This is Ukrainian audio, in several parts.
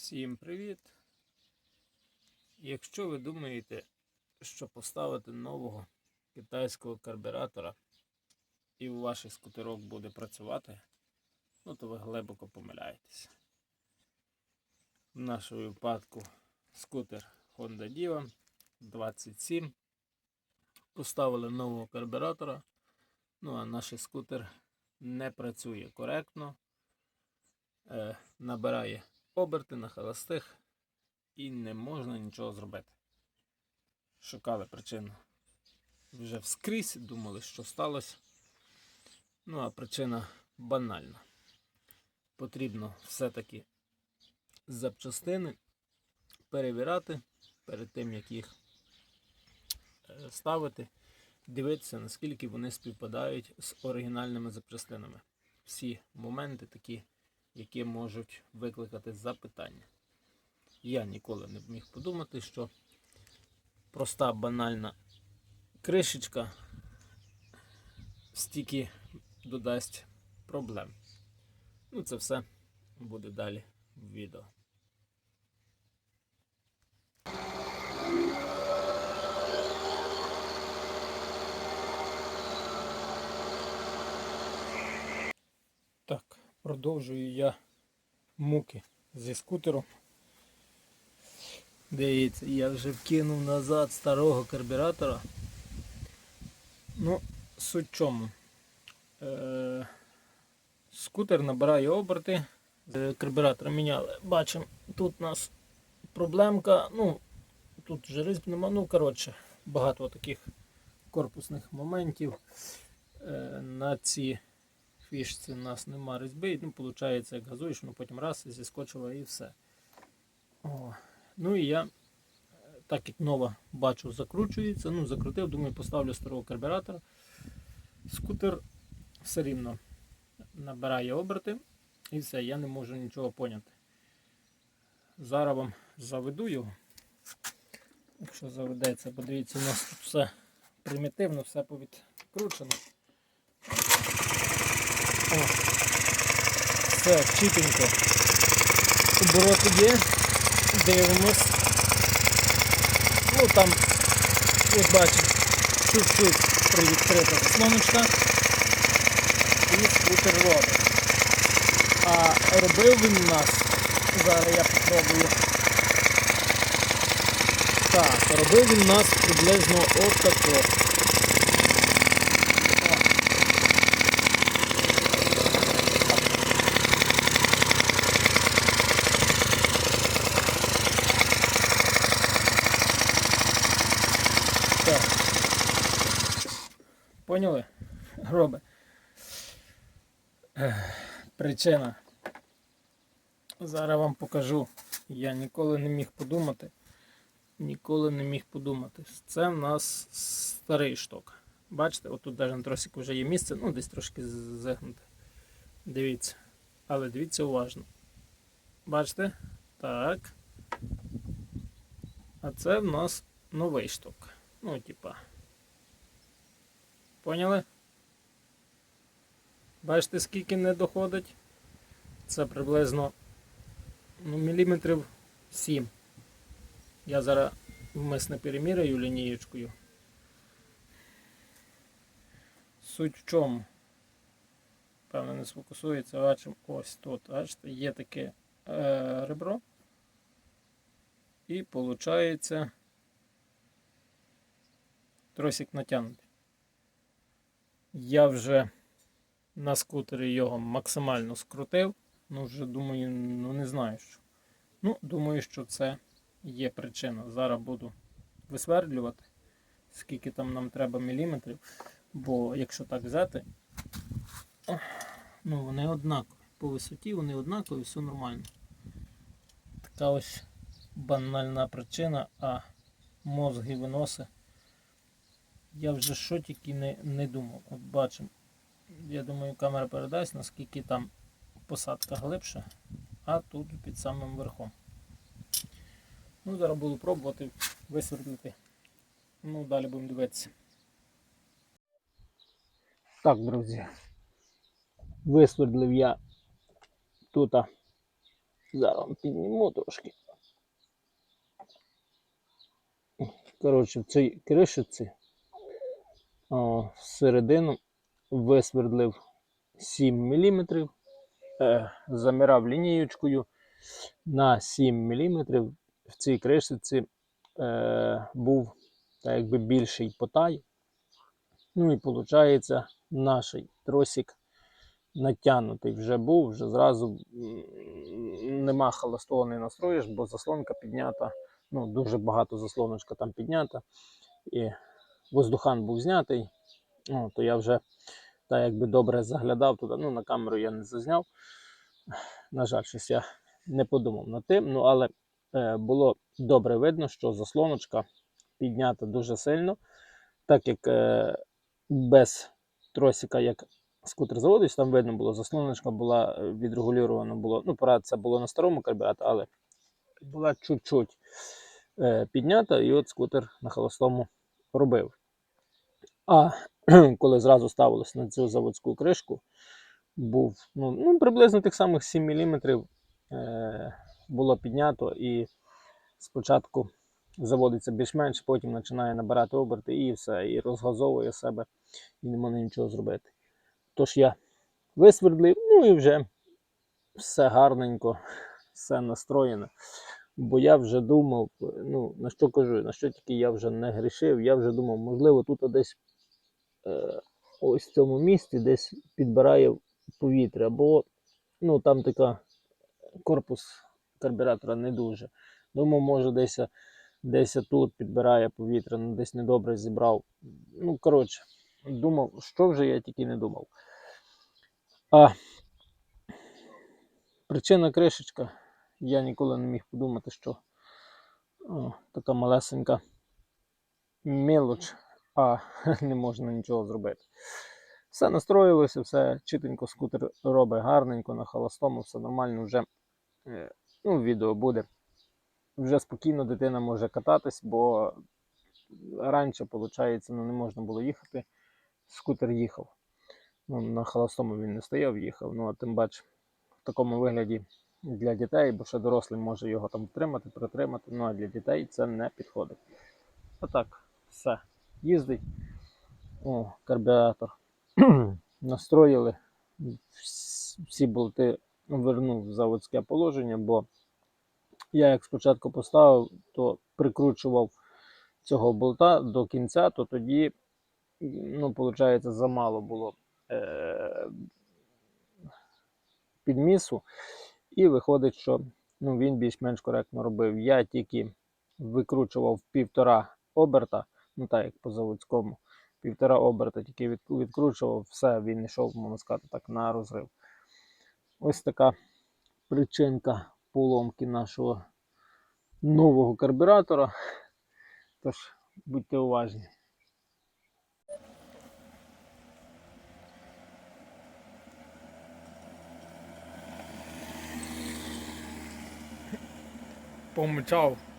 Всім привіт! Якщо ви думаєте, що поставити нового китайського карбюратора і у ваш скутерок буде працювати, ну то ви глибоко помиляєтеся. В нашому випадку скутер Honda Diva 27. Поставили нового карбюратора, ну а наш скутер не працює коректно, е, набирає оберти на холостих і не можна нічого зробити. Шукали причину. Вже вскрізь думали, що сталося. Ну, а причина банальна. Потрібно все-таки запчастини перевіряти перед тим, як їх е, ставити, дивитися, наскільки вони співпадають з оригінальними запчастинами. Всі моменти такі які можуть викликати запитання. Я ніколи не міг подумати, що проста банальна кришечка стільки додасть проблем. Ну, це все буде далі в відео. Так, продовжую я муки зі скутером. Дивіться, я вже вкинув назад старого карбюратора. Ну, суть чому. Е, скутер набирає оберти. Карбюратор міняли. Бачимо, тут у нас проблемка. Ну, тут вже різьб нема, ну коротше, багато таких корпусних моментів. Е, на ці фішці у нас нема різьби, ну, виходить, як газуєш, ну потім раз зіскочило і все. О. Ну і я, е, так як нова бачу, закручується, ну, закрутив, думаю, поставлю старого карбюратора. Скутер все рівно набирає оберти і все, я не можу нічого поняти. Зараз вам заведу його. Якщо заведеться, подивіться, у нас тут все примітивно, все повідкручено. О, все, чіпенько. Обороти є. Дивимось. Ну там, як бачите, чуть-чуть привідкрита заслоночка. І скутер робить. А робив він у нас, зараз я попробую. Так, робив він у нас приблизно отако. О. Так. Поняли? Гроби. Причина. Зараз вам покажу. Я ніколи не міг подумати. Ніколи не міг подумати. Це в нас старий шток. Бачите, отут навіть на тросику вже є місце, ну десь трошки зігнуте. Дивіться. Але дивіться уважно. Бачите? Так. А це в нас новий шток. Ну, типа. Поняли? Бачите, скільки не доходить? Це приблизно ну, міліметрів 7. Я зараз вмисне переміряю лінієчкою. Суть в чому? Певно, не сфокусується, бачимо ось тут. Бачите, є таке е, ребро. І виходить тросик натягнутий. Я вже на скутері його максимально скрутив. Ну, вже думаю, ну не знаю що. Ну, думаю, що це є причина. Зараз буду висвердлювати, скільки там нам треба міліметрів. Бо якщо так взяти, ну вони однакові. По висоті вони однакові, все нормально. Така ось банальна причина, а мозги виноси. Я вже що тільки не, не думав. От бачимо. Я думаю, камера передасть, наскільки там посадка глибша, а тут під самим верхом. Ну, зараз буду пробувати висвердлити. Ну, далі будемо дивитися. Так, друзі. Висвердлив я тут Зараз підніму трошки. Коротше, в цій кришиці о, всередину висвердлив 7 мм, замирав лінієчкою на 7 мм. В цій кришиці е, був так якби більший потай. Ну і виходить, наш тросик натягнутий вже був, вже зразу нема холостого не настроїш, бо заслонка піднята. Ну, дуже багато заслоночка там піднята. І воздухан був знятий. Ну, то я вже так якби добре заглядав туди. Ну, на камеру я не зазняв. На жаль, щось я не подумав над тим. Ну, але е, було добре видно, що заслоночка піднята дуже сильно, так як е, без тросика, як скутер заводився, там видно було, заслоночка була е, відрегульована, було, ну, правда, це було на старому карбюраторі, але була чуть-чуть е, піднята, і от скутер на холостому робив. А коли зразу ставилось на цю заводську кришку, був ну, ну, приблизно тих самих 7 мм е, було піднято, і спочатку заводиться більш-менш, потім починає набирати оберти і все, і розгазовує себе, і не можна нічого зробити. Тож я висвердлив, ну і вже все гарненько, все настроєно. Бо я вже думав, ну на що кажу, на що тільки я вже не грішив, я вже думав, можливо, тут десь ось в цьому місці десь підбирає повітря, бо ну, там така корпус карбюратора не дуже. Думав, може, десь, десь тут підбирає повітря, ну десь недобре зібрав. Ну, коротше, думав, що вже я тільки не думав. А причина кришечка. Я ніколи не міг подумати, що о, така малесенька мелоч, а не можна нічого зробити. Все настроїлося, все чітенько скутер робить гарненько на холостому, все нормально вже. е, Ну, відео буде. Вже спокійно дитина може кататись, бо раніше, виходить, ну, не можна було їхати. Скутер їхав. Ну, на холостому він не стояв, їхав. Ну, а тим бач, в такому вигляді для дітей, бо ще дорослий може його там втримати, притримати. Ну а для дітей це не підходить. Отак, все. Їздить. О, карбюратор. Настроїли. Всі болти вернув в заводське положення, бо я як спочатку поставив, то прикручував цього болта до кінця, то тоді, ну, виходить, замало було е- підмісу. І виходить, що ну, він більш-менш коректно робив. Я тільки викручував півтора оберта, ну так як по заводському, півтора оберта тільки від, відкручував, все, він йшов, можна сказати, так, на розрив. Ось така причинка поломки нашого нового карбюратора. Тож будьте уважні. Помчав.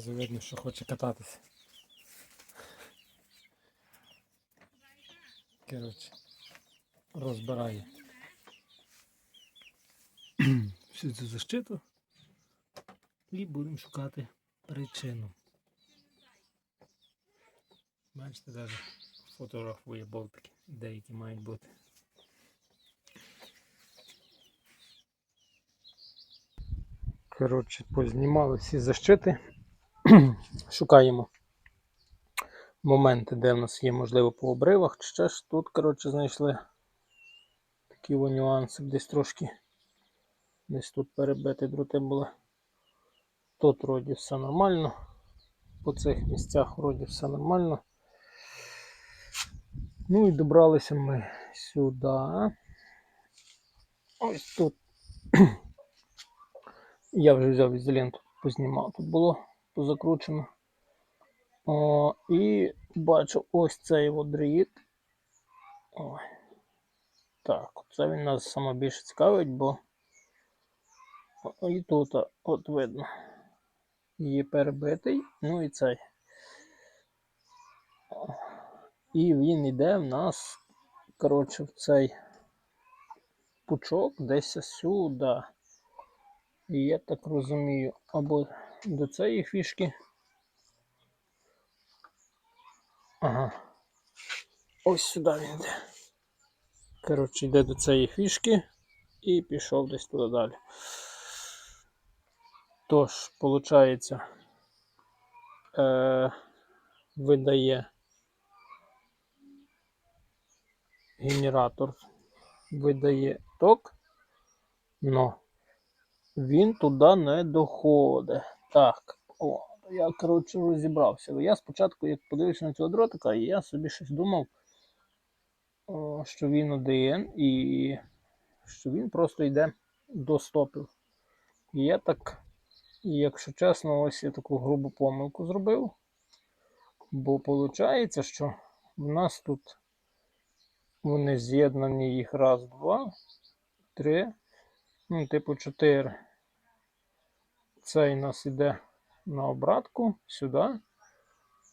Зразу видно, що хоче кататися. Коротше, розбирає всю цю защиту і будемо шукати причину. Бачите, навіть фотографує болтики, деякі мають бути. Коротше, познімали всі защити. Шукаємо моменти, де в нас є, можливо, по обривах. Ще ж тут, коротше, знайшли такі нюанси, десь трошки. Десь тут перебиті дроти були. Тут вроді все нормально. По цих місцях вроді все нормально. Ну і добралися ми сюди. Ось тут. Я вже взяв ізоленту познімав. Тут було позакручено. О, і бачу ось цей от дріт. Ой. Так, це він нас саме більше цікавить, бо і тут от видно. Є перебитий, ну і цей. І він йде в нас, коротше, в цей пучок десь сюди. І я так розумію, або до цієї фішки. Ага. Ось сюди він йде. Коротше, йде до цієї фішки і пішов десь туди далі. Тож, виходить, е, видає генератор, видає ток, но він туди не доходить. Так, о, я коротше розібрався. Я спочатку, як подивився на цього дротика, я собі щось думав, що він один і що він просто йде до стопів. І я так, якщо чесно, ось я таку грубу помилку зробив. Бо виходить, що в нас тут вони з'єднані їх раз, два, три, ну, типу чотири. Цей нас йде на обратку сюди.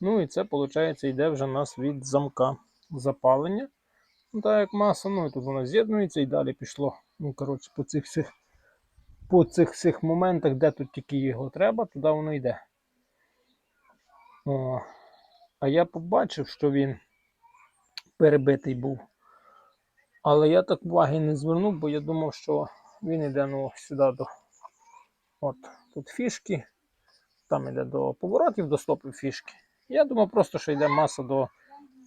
Ну і це, виходить, йде вже у нас від замка запалення. Ну, так як маса, ну і тут воно з'єднується і далі пішло. Ну, коротше, по цих всіх по цих всіх моментах, де тут тільки його треба, туди воно йде. О, а я побачив, що він перебитий був. Але я так уваги не звернув, бо я думав, що він йде ну, сюди до. От, тут фішки, там йде до поворотів, до стопів фішки. Я думав просто, що йде маса до,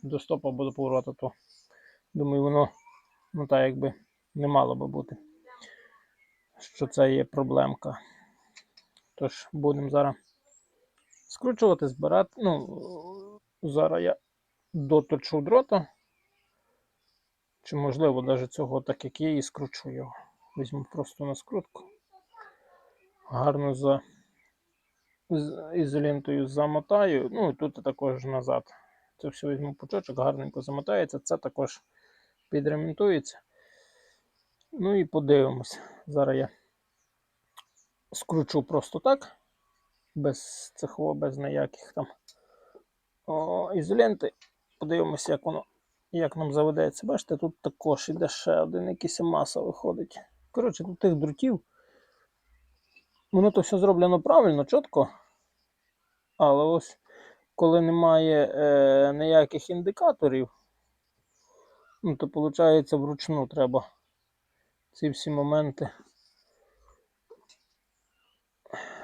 до стопа або до повороту, то думаю, воно ну так якби не мало би бути. Що це є проблемка. Тож, будемо зараз скручувати, збирати. Ну, зараз я доточу дрота. Чи можливо навіть цього так як є і скручу його. Візьму просто на скрутку. Гарно за ізолентою замотаю. Ну і тут також назад. Це все візьму пучочок, гарненько замотається. Це також підремонтується. Ну і подивимось. Зараз я скручу просто так, без цехового, без ніяких там о, ізоленти. Подивимося, як воно як нам заведеться. Бачите, тут також іде ще один якийсь маса виходить. Коротше, тут тих дротів. Воно то все зроблено правильно, чітко. Але ось коли немає е, ніяких індикаторів, ну, то виходить вручну треба ці всі моменти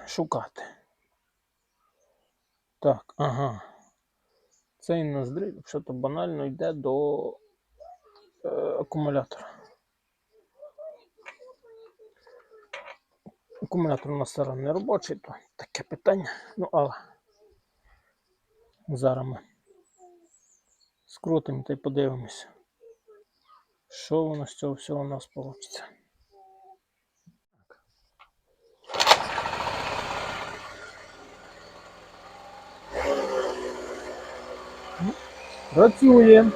шукати. Так, ага. Цей ноздриль, якщо то банально йде до е, акумулятора. Акумулятор у нас зараз не робочий, то таке питання. Ну, але зараз ми скрутимо та й подивимося, що воно з цього всього у нас вийде. Працює.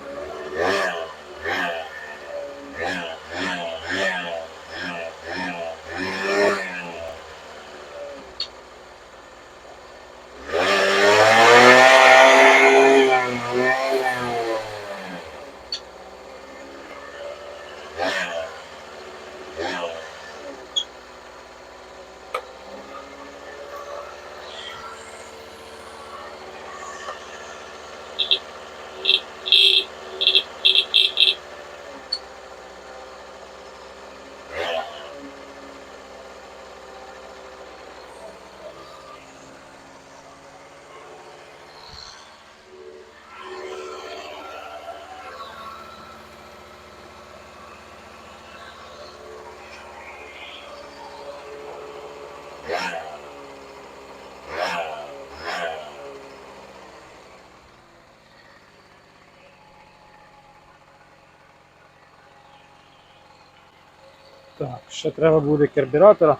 Так, ще треба буде карбюратора.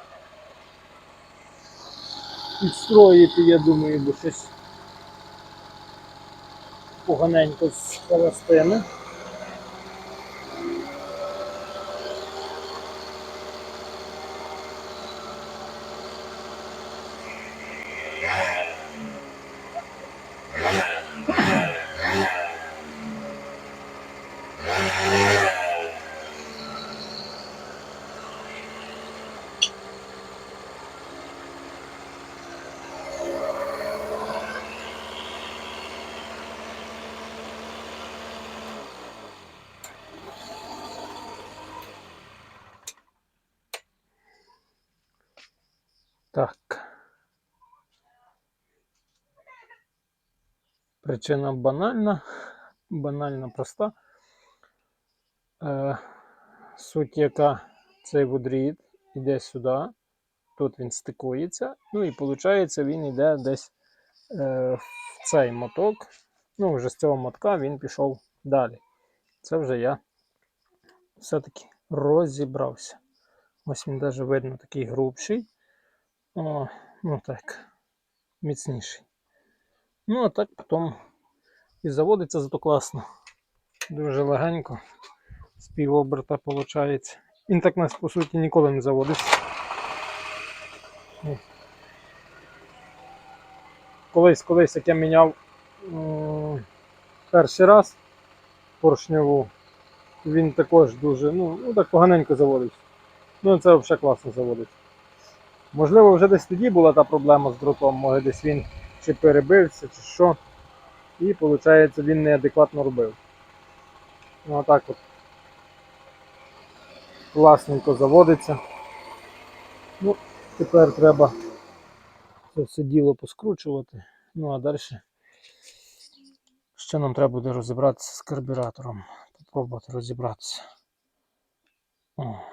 підстроїти, я думаю, бо щось поганенько з холостини. Так. Причина банальна, банально проста. Е, суть яка цей водрід йде сюди, тут він стикується, ну і виходить, він йде десь е, в цей моток. Ну, вже з цього мотка він пішов далі. Це вже я все-таки розібрався. Ось він навіть видно такий грубший. О, ну так, міцніший. Ну, а так потім і заводиться зато класно. Дуже легенько. З півоберта виходить. Він так нас по суті ніколи не заводиться. Колись, колись як я міняв перший раз поршневу, він також дуже, ну, ну так поганенько заводився. Ну це взагалі класно заводиться. Можливо, вже десь тоді була та проблема з дротом, може десь він чи перебився, чи що. І виходить, він неадекватно робив. Ну а так от. Класненько заводиться. Ну, тепер треба це все діло поскручувати. Ну а далі ще нам треба буде розібратися з карбюратором. Попробувати розібратися. О.